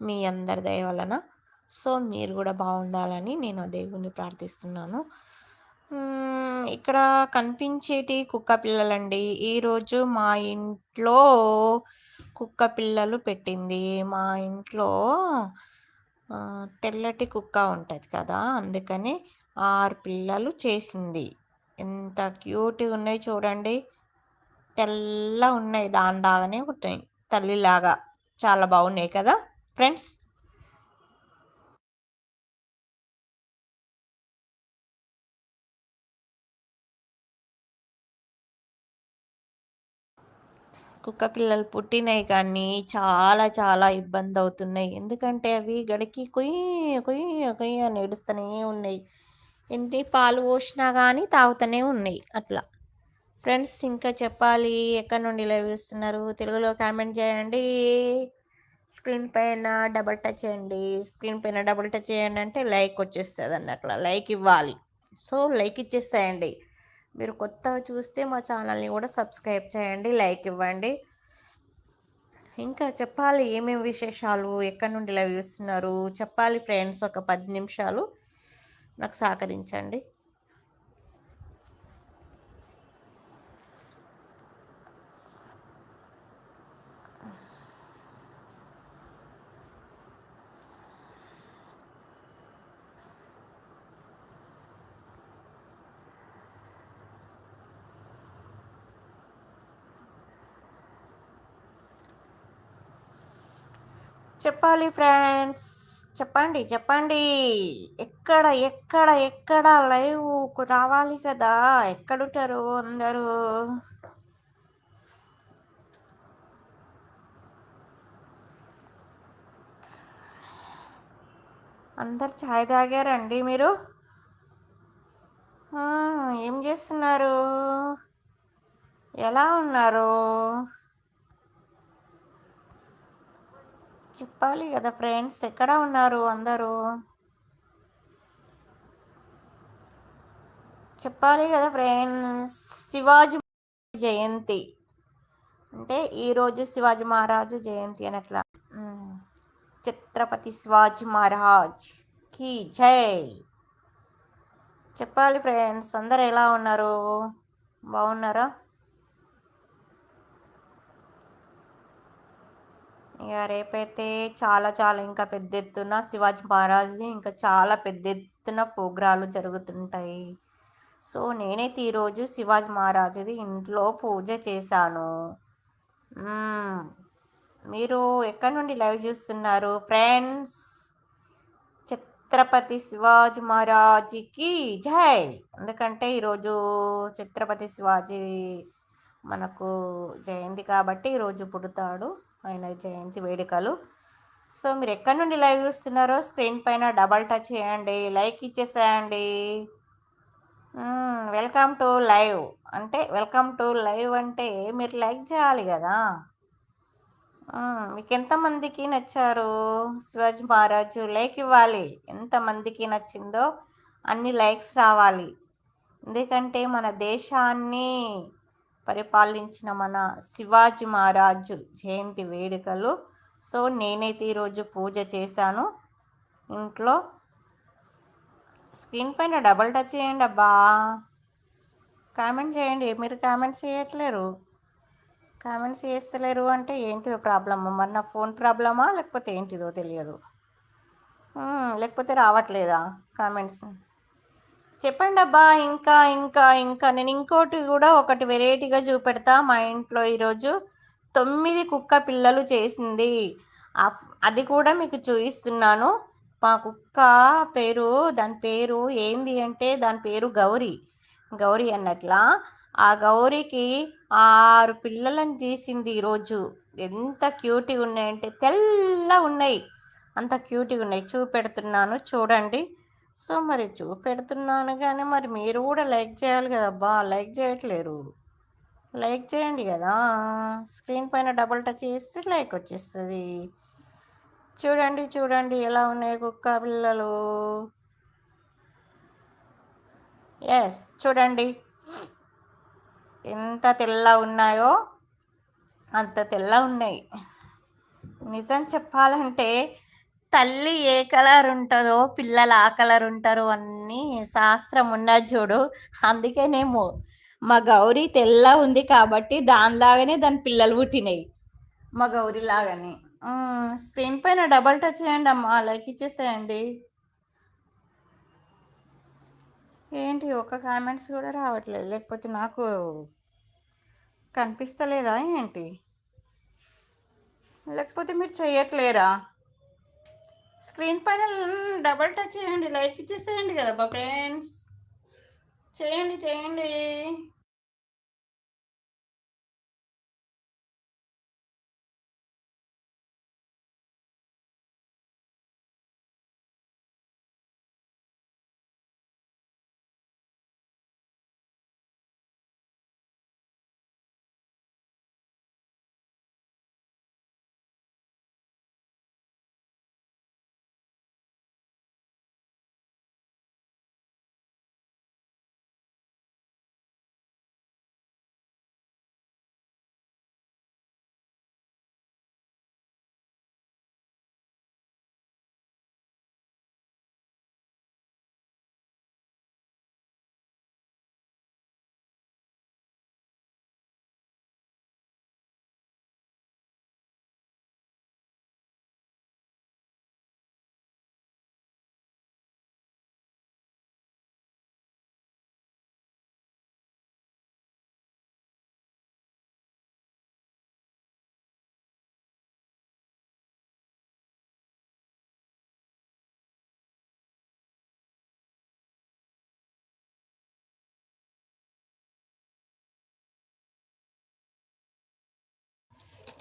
మీ అందరి దయ వలన. సో మీరు కూడా బాగుండాలని నేను దేవుణ్ణి ప్రార్థిస్తున్నాను. ఇక్కడ కనిపించేటి కుక్క పిల్లలండి. ఈరోజు మా ఇంట్లో కుక్క పిల్లలు పెట్టింది. మా ఇంట్లో తెల్లటి కుక్క ఉంటుంది కదా అందుకని ఆరు పిల్లలు చేసింది. ఎంత క్యూట్గా ఉన్నాయి చూడండి. తెల్ల ఉన్నాయి దానిలాగానే ఉంటాయి తల్లిలాగా. చాలా బాగున్నాయి కదా. ఫ్రెండ్స్. కుక్క పిల్లలు పుట్టినాయి కానీ చాలా చాలా ఇబ్బంది అవుతున్నాయి ఎందుకంటే అవి గడికి కొయ్యి కొయ్యి కొయ్యి అని ఏడుస్తూనే ఉన్నాయి. ఎన్ని పాలు పోసినా కానీ తాగుతూనే ఉన్నాయి అట్లా. ఫ్రెండ్స్ ఇంకా చెప్పాలి. ఎక్కడి నుండి లైవ్ ఇస్తున్నారు తెలుగులో కామెంట్ చేయండి. స్క్రీన్ పైన డబుల్ టచ్ చేయండి. స్క్రీన్ పైన డబల్ టచ్ చేయండి అంటే లైక్ వచ్చేస్తుంది అన్నట్ల లైక్ ఇవ్వాలి. సో లైక్ ఇచ్చేస్తాయండి మీరు కొత్తగా చూస్తే మా ఛానల్ని కూడా సబ్స్క్రైబ్ చేయండి లైక్ ఇవ్వండి. ఇంకా చెప్పాలి ఏమేమి విశేషాలు ఎక్కడి నుండి ఇలా చూస్తున్నారు? చెప్పాలి ఫ్రెండ్స్ ఒక పది నిమిషాలు. నాకు సహకరించండి. చెప్పాలి ఫ్రెండ్స్. చెప్పండి చెప్పండి. ఎక్కడ ఎక్కడ ఎక్కడ లైవ్ రావాలి కదా? ఎక్కడుంటారు అందరూ? అందరు ఛాయ్ తాగారండి మీరు? ఏం చేస్తున్నారు? ఎలా ఉన్నారు? చెప్పాలి కదా ఫ్రెండ్స్. ఎక్కడ ఉన్నారు అందరూ? చెప్పాలి కదా ఫ్రెండ్స్. శివాజీ జయంతి. అంటే ఈరోజు శివాజీ మహారాజు జయంతి అని అట్లా. ఛత్రపతి శివాజీ మహారాజ్కి జై. చెప్పాలి ఫ్రెండ్స్. అందరు ఎలా ఉన్నారు? బాగున్నారా? ఇక రేపైతే చాలా చాలా ఇంకా పెద్ద ఎత్తున శివాజీ మహారాజ్ది ఇంకా చాలా పెద్ద ఎత్తున ప్రోగ్రాలు జరుగుతుంటాయి. సో నేనైతే ఈరోజు శివాజీ మహారాజ్ది ఇంట్లో పూజ చేశాను. మీరు ఎక్కడి నుండి లైవ్ చూస్తున్నారు? ఫ్రెండ్స్ ఛత్రపతి శివాజీ మహారాజ్కి జై! ఎందుకంటే ఈరోజు ఛత్రపతి శివాజీ మనకు జయంతి కాబట్టి ఈరోజు పుడతాడు. ఆయన జయంతి వేడుకలు. సో మీరు ఎక్కడి నుండి లైవ్ చూస్తున్నారో స్క్రీన్ పైన డబల్ టచ్ చేయండి లైక్ ఇచ్చేసేయండి. Welcome to live. అంటే వెల్కమ్ టు లైవ్ అంటే మీరు లైక్ చేయాలి కదా. మీకు ఎంతమందికి నచ్చారు? శివాజీ మహారాజు లైక్ ఇవ్వాలి. ఎంతమందికి నచ్చిందో అన్ని లైక్స్ రావాలి. ఎందుకంటే మన దేశాన్ని పరిపాలించిన మన శివాజీ మహారాజు జయంతి వేడుకలు. సో నేనైతే ఈరోజు పూజ చేశాను. ఇంట్లో స్క్రీన్ పైన డబల్ టచ్ చేయండి అబ్బా. కామెంట్ చేయండి. మీరు కామెంట్స్ చేయట్లేరు. కామెంట్స్ చేస్తలేరు అంటే ఏంటిదో ప్రాబ్లమ్? మరి నా ఫోన్ ప్రాబ్లమా? లేకపోతే ఏంటిదో తెలియదు. లేకపోతే రావట్లేదా కామెంట్స్? చెప్పండి అబ్బా ఇంకా ఇంకా ఇంకా. నేను ఇంకోటి కూడా ఒకటి వెరైటీగా చూపెడతా మా ఇంట్లో ఈరోజు. తొమ్మిది కుక్క పిల్లలు చేసింది. అది కూడా మీకు చూపిస్తున్నాను మా కుక్క పేరు దాని పేరు ఏంది అంటే దాని పేరు గౌరీ. గౌరీ అన్నట్లా. ఆ గౌరీకి ఆరు పిల్లలను చేసింది ఈరోజు. ఎంత క్యూట్గా ఉన్నాయంటే తెల్ల ఉన్నాయి. అంత క్యూట్గా ఉన్నాయి. చూపెడుతున్నాను చూడండి. సో మరి చూపెడుతున్నాను కానీ మరి మీరు కూడా లైక్ చేయాలి కదబ్బా లైక్ చేయట్లేరు. లైక్ చేయండి కదా! స్క్రీన్ పైన డబుల్ టచ్ చేస్తే లైక్ వచ్చేస్తుంది. చూడండి చూడండి ఎలా ఉన్నాయి కుక్క పిల్లలు. ఎస్ చూడండి. ఎంత తెల్ల ఉన్నాయో అంత తెల్ల ఉన్నాయి. నిజం చెప్పాలంటే తల్లి ఏ కలర్ ఉంటుందో పిల్లలు ఆ కలర్ ఉంటారు అన్నీ శాస్త్రం ఉన్నది చూడు. అందుకేనేమో మా గౌరీ తెల్ల ఉంది కాబట్టి దానిలాగానే దాని పిల్లలు పుట్టినాయి. మా గౌరీ లాగానే. స్క్రీన్ పైన డబల్ టచ్ చేయండి అమ్మా లైక్ ఇచ్చేసేయండి. ఏంటి ఒక కామెంట్స్ కూడా రావట్లేదు లేకపోతే నాకు కనిపిస్తలేదా ఏంటి? లేకపోతే మీరు చేయట్లేరా స్క్రీన్ పైన డబల్ టచ్ చేయండి లైక్ ఇచ్చేసేయండి కదా బా ఫ్రెండ్స్. చేయండి చేయండి.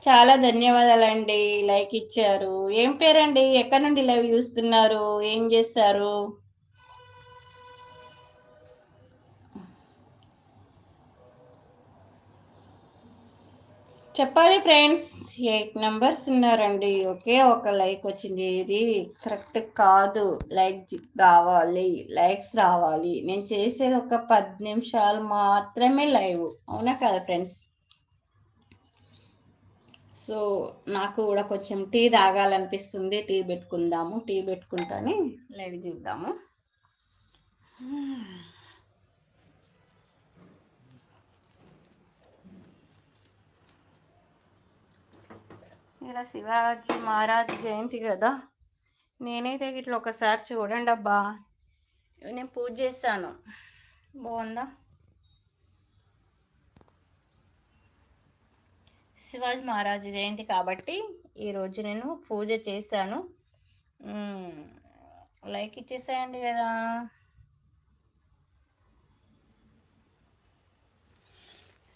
చాలా ధన్యవాదాలండి. లైక్ ఇచ్చారు. ఏం పేరండి? ఎక్కడి నుండి లైవ్ చూస్తున్నారు? ఏం చేస్తారు? చెప్పాలి ఫ్రెండ్స్. ఎయిట్ నెంబర్స్ ఉన్నారండి. ఒకే ఒక లైక్ వచ్చింది. ఇది కరెక్ట్ కాదు. లైక్ రావాలి. లైక్స్ రావాలి. నేను చేసేది ఒక పది నిమిషాలు మాత్రమే లైవ్. అవునా కదా ఫ్రెండ్స్? సో నాకు కూడా కొంచెం టీ తాగాలనిపిస్తుంది. టీ పెట్టుకుందాము టీ పెట్టుకుంటానే లైవ్ చూద్దాము. ఇలా శివాజీ మహారాజ్ జయంతి కదా నేనైతే ఇట్లా ఒకసారి చూడండి అబ్బా నేను పూజ చేశాను. బాగుందా? శివాజీ మహారాజు జయంతి కాబట్టి ఈరోజు నేను పూజ చేశాను. లైక్ ఇచ్చేసేయండి కదా.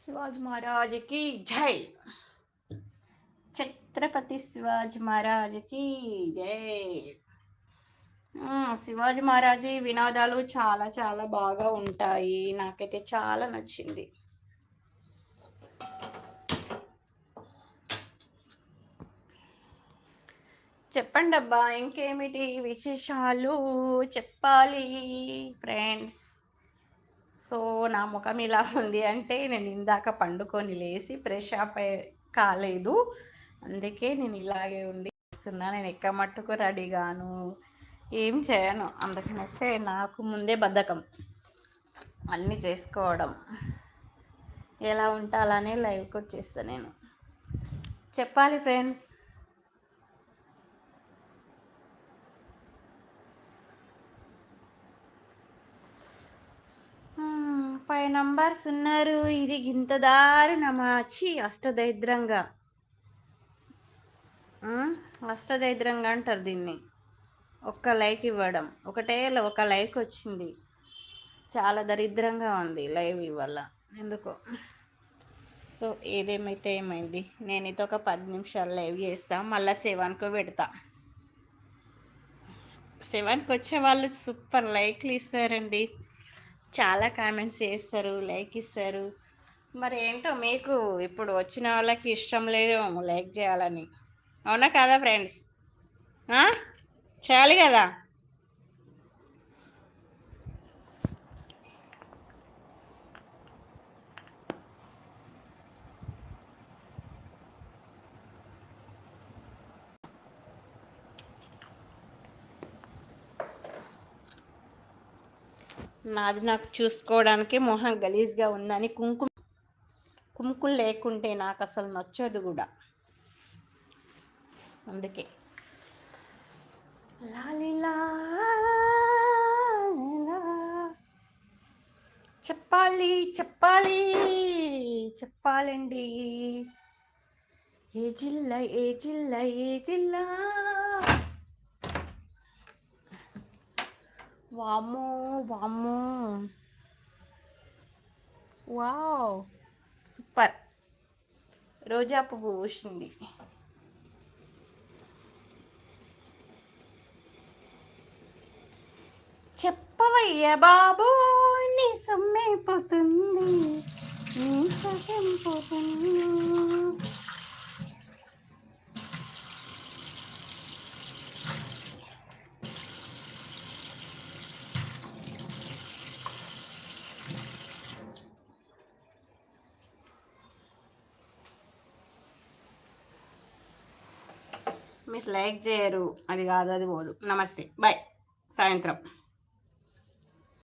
శివాజీ మహారాజుకి జై. ఛత్రపతి శివాజీ మహారాజుకి జై. శివాజీ మహారాజు వినోదాలు చాలా చాలా బాగా ఉంటాయి. నాకైతే చాలా నచ్చింది. చెప్పండి అబ్బా ఇంకేమిటి విశేషాలు? చెప్పాలి ఫ్రెండ్స్ సో నా ముఖం ఇలా ఉంది అంటే నేను ఇందాక పండుకొని లేచి ఫ్రెష్ అప్ కాలేదు. అందుకే నేను ఇలాగే ఉండి చేస్తున్నా. నేను ఎక్క మట్టుకు రెడీగాను. ఏం చేయను? అందుకనేస్తే నాకు ముందే బద్ధకం. అన్నీ చేసుకోవడం. ఎలా ఉండాలనే లైవ్కి వచ్చేస్తా నేను. చెప్పాలి ఫ్రెండ్స్ ఫైవ్ నంబర్స్ ఉన్నారు. ఇది గింత దారుణమాచి అష్టదరిద్రంగా. అష్టదరిద్రంగా అంటారు దీన్ని. ఒక్క లైక్ ఇవ్వడం. ఒకటే ఒక లైక్ వచ్చింది. చాలా దరిద్రంగా ఉంది లైవ్ ఇవ్వాల. ఎందుకో? సో ఏదేమైతే ఏమైంది? నేను ఇది ఒక పది నిమిషాలు లైవ్ చేస్తా. మళ్ళీ సెవెన్కు పెడతా. సెవెన్కి వచ్చే వాళ్ళు సూపర్ లైక్లు ఇస్తారండి. చాలా కామెంట్స్ చేస్తారు లైక్ ఇస్తారు. మరి ఏంటో మీకు ఇప్పుడు వచ్చిన వాళ్ళకి ఇష్టం లేదు లైక్ చేయాలని. అవునా కదా ఫ్రెండ్స్ చేయాలి కదా? నాది నాకు చూసుకోవడానికి మొహం గలీజ్గా ఉందని కుంకుమ కుంకుమ లేకుంటే నాకు అసలు నచ్చదు కూడా. అందుకే. లాలిలా చెప్పాలి చెప్పాలి చెప్పాలండి. ఏ జిల్లా ఏ జిల్లా ఏ జిల్లా? వామ్మో వామ్మో. వావ్. సూపర్. రోజా పువ్వు పూసింది. చెప్పవయ్యా బాబు నీ సొమ్మైపోతుంది నీ సగం లైక్ చేయరు. అది కాదు అది పోదు. నమస్తే. బాయ్ సాయంత్రం.